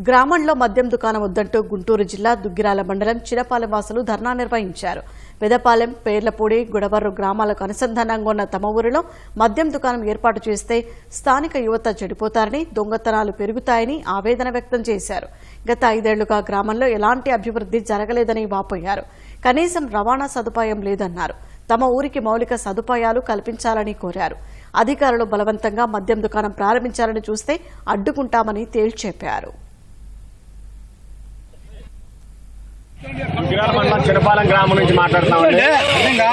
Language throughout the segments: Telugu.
గ్రామంలో మద్యం దుకాణం వద్దంటూ గుంటూరు జిల్లా దుగ్గిరాల మండలం చిరపాలెం వాసులు ధర్నా నిర్వహించారు. పెదపాలెం పేర్లపూడి గుడవర్రు గ్రామాలకు అనుసంధానంగా ఉన్న తమ ఊరిలో మద్యం దుకాణం ఏర్పాటు చేస్తే స్థానిక యువత చెడిపోతారని దొంగతనాలు పెరుగుతాయని ఆవేదన వ్యక్తం చేశారు. గత ఐదేళ్ళుగా గ్రామంలో ఎలాంటి అభివృద్ధి జరగలేదని వాపోయారు. కనీసం రవాణా సదుపాయం లేదన్నారు. తమ ఊరికి మౌలిక సదుపాయాలు కల్పించాలని కోరారు. అధికారులు బలవంతంగా మద్యం దుకాణం ప్రారంభించాలని చూస్తే అడ్డుకుంటామని తేల్చెప్పారు మండలం చిరపాలెం గ్రామం నుంచి మాట్లాడుతున్నామండి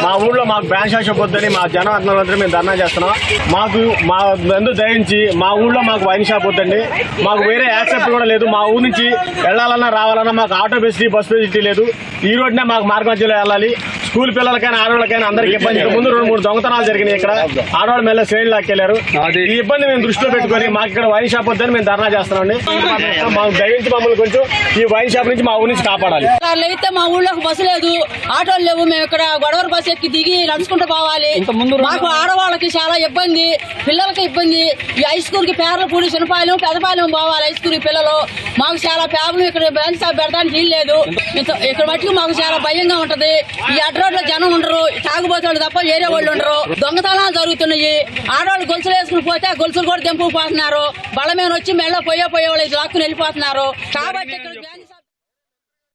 మా ఊళ్ళో మాకు బ్రాంచ్ షాప్ వద్దని మా జనం అర్థం మేము ధర్నా చేస్తున్నాం. మాకు మా బంధు దయించి మా ఊళ్ళో మాకు వైన్ షాప్ వద్దండి. మాకు వేరే యాక్సెప్ట్ కూడా లేదు. మా ఊరు నుంచి వెళ్ళాలన్నా రావాలన్నా మాకు ఆటో ఫెసిలిటీ బస్ ఫెసిలిటీ లేదు. ఈ రోడ్నే మాకు మార్గ మధ్యలో వెళ్ళాలి. స్కూల్ పిల్లలకైనా ఆడవాళ్ళకైనా అందరికి ఇబ్బంది. ముందు రెండు మూడు దొంగతనాలు జరిగినాయి ఇక్కడ. ఆడవాళ్ళ మెల్ల శ్రేణి లాక్కెళ్ళారు ఈ ఇబ్బంది మేము దృష్టిలో పెట్టుకొని మాకు ఇక్కడ వైన్ షాప్ వద్దని మేము ధర్నా చేస్తున్నామండి. మాకు దయించి మమ్మల్ని కొంచెం ఈ వైన్ షాప్ నుంచి మా ఊరి నుంచి కాపాడాలి. అయితే మా ఊళ్ళోకి బస్సు లేదు. ఆటోలు లేవు. మేము ఇక్కడ గొడవర బస్సు ఎక్కి దిగి నడుచుకుంటూ పోవాలి. మాకు ఆడవాళ్ళకి చాలా ఇబ్బంది పిల్లలకి ఇబ్బంది. ఈ హై స్కూల్కి పేర్లపూడి చిన్నపాలెం పెదపాలెం పోవాలి హై స్కూల్ పిల్లలు. మాకు చాలా ప్రాబ్లం. ఇక్కడ బ్యాంక్ షాప్ పెడతానికి వీలు లేదు. ఇక్కడ మట్టుకు మాకు చాలా భయంగా ఉంటది. ఈ అడ్డ రోడ్లో జనం ఉండరు? తాగుబోతులు తప్ప వేరే వాళ్ళు ఉండరు. దొంగతనాలు జరుగుతున్నాయి. ఆడవాళ్ళు గొలుసులు వేసుకుని పోతే ఆ గొలుసులు కూడా తెంపుకుపోతున్నారు. బళ్ళ మీద వచ్చి మెళ్ళ పోయే పోయే వాళ్ళు లాక్కుని వెళ్ళిపోతున్నారు. కాబట్టి ఇక్కడ